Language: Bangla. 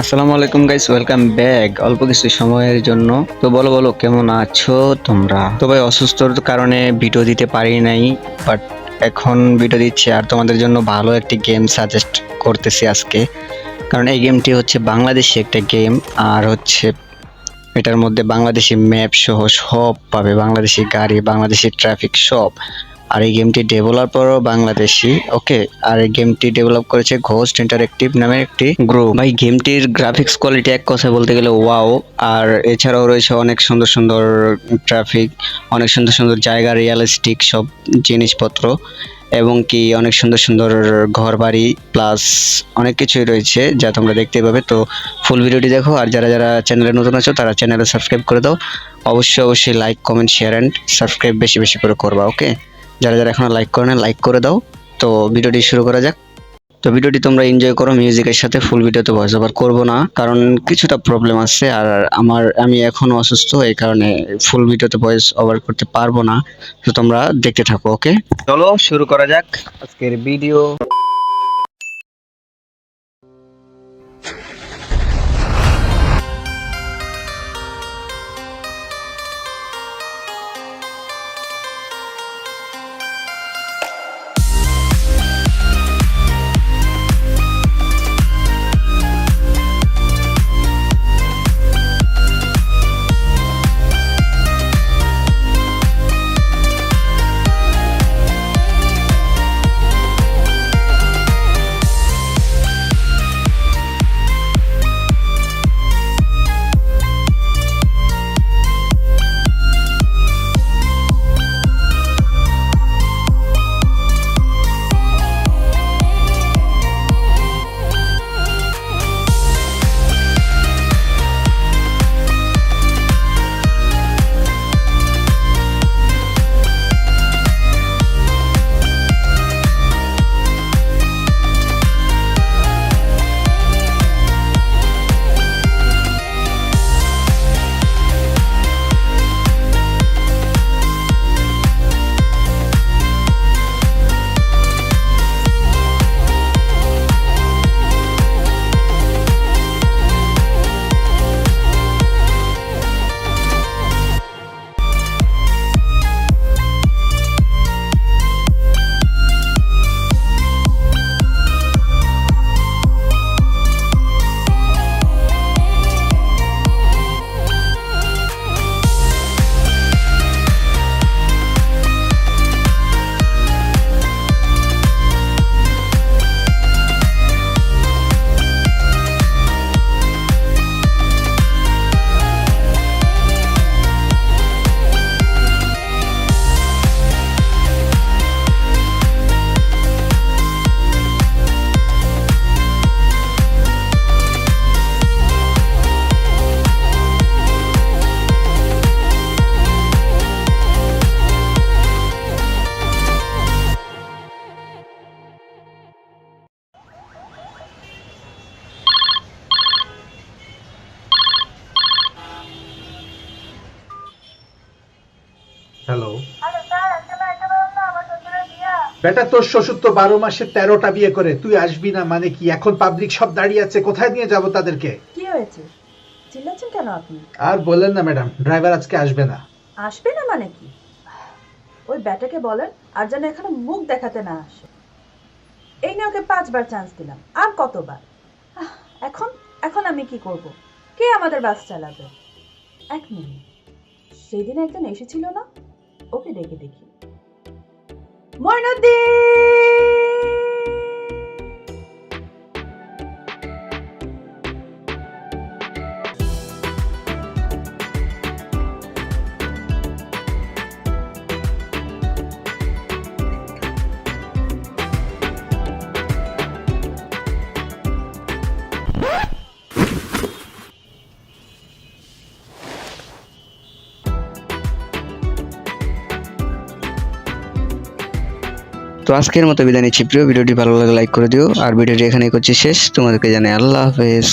আসসালামু আলাইকুম গাইস ওয়েলকাম ব্যাক অল্প কিছু সময়ের জন্য। তো বলো বলো, কেমন আছো তোমরা? তো ভাই, অসুস্থর কারণে ভিডিও দিতে পারি নাই বাট এখন ভিডিও দিচ্ছি আর তোমাদের জন্য ভালো একটি গেম সাজেস্ট করতেছি আজকে। কারণ এই গেমটি হচ্ছে বাংলাদেশি একটা গেম আর হচ্ছে এটার মধ্যে বাংলাদেশি ম্যাপ সহ সব পাবে। বাংলাদেশি গাড়ি, বাংলাদেশি ট্রাফিক সব। আর এই গেমটি ডেভেলপারও বাংলাদেশি। ওকে, আর এই গেমটি ডেভেলপ করেছে ঘোস্ট ইন্টারেক্টিভ নামের একটি গ্রুপ। ভাই, গেমটির গ্রাফিক্স কোয়ালিটি এক কথায় বলতে গেলে ওয়াও। আর এছাড়াও রয়েছে অনেক সুন্দর সুন্দর ট্রাফিক অনেক সুন্দর সুন্দর জায়গা রিয়ালিস্টিক সব জিনিসপত্র এবং কি অনেক সুন্দর সুন্দর ঘর বাড়ি প্লাস অনেক কিছুই রয়েছে যা তোমরা দেখতে পাবে। তো ফুল ভিডিওটি দেখো আর যারা যারা চ্যানেলে নতুন আছো, তারা চ্যানেলে সাবস্ক্রাইব করে দাও। অবশ্যই অবশ্যই like comment share and subscribe বেশি বেশি করে করবা ওকে যারা যারা এখনও লাইক করে না লাইক করে দাও। তো ভিডিওটি শুরু করা যাক। তো ভিডিওটি তোমরা এনজয় করো মিউজিকের সাথে ফুল ভিডিওতে ভয়েস ওভার করব না, কারণ কিছুটা প্রবলেম আছে আর আমার, আমি এখনও অসুস্থ, এই কারণে ফুল ভিডিওতে ভয়েস ওভার করতে পারব না। তো তোমরা দেখতে থাকো ওকে চলো শুরু করা যাক আজকের ভিডিও বিয়া। বেটা তোর শ্বশুর তো বারো মাসে তেরোটা বিয়ে করে। তুই আসবি না মানে কি? এখন পাবলিক সব দাঁড়িয়ে আছে। কোথায় নিয়ে যাব তাদেরকে? কি হয়েছে? চিল্লাচ্ছেন কেন আপনি? আর বললেন না ম্যাডাম ড্রাইভার আজকে আসবে না। আসবে না মানে কি? ওই ব্যাটাকে বলেন আর যেন এখানে মুখ দেখাতে না আসে। এই নিয়ে ওকে পাঁচবার চান্স দিলাম। আর কতবার? এখন এখন আমি কি করব? কে আমাদের বাস চালাবে? এক মিনিট। সেদিন একজন এসেছিল না? ওকে ডেকে দেখি। ময়নুদ্দিন তো আজকের মতো বিদায় নিচ্ছি। প্রিয় ভিডিওটি ভালো লাগে লাইক করে দিও। আর ভিডিওটি এখানেই করছি শেষ। তোমাদেরকে জানাই আল্লাহ হাফেজ।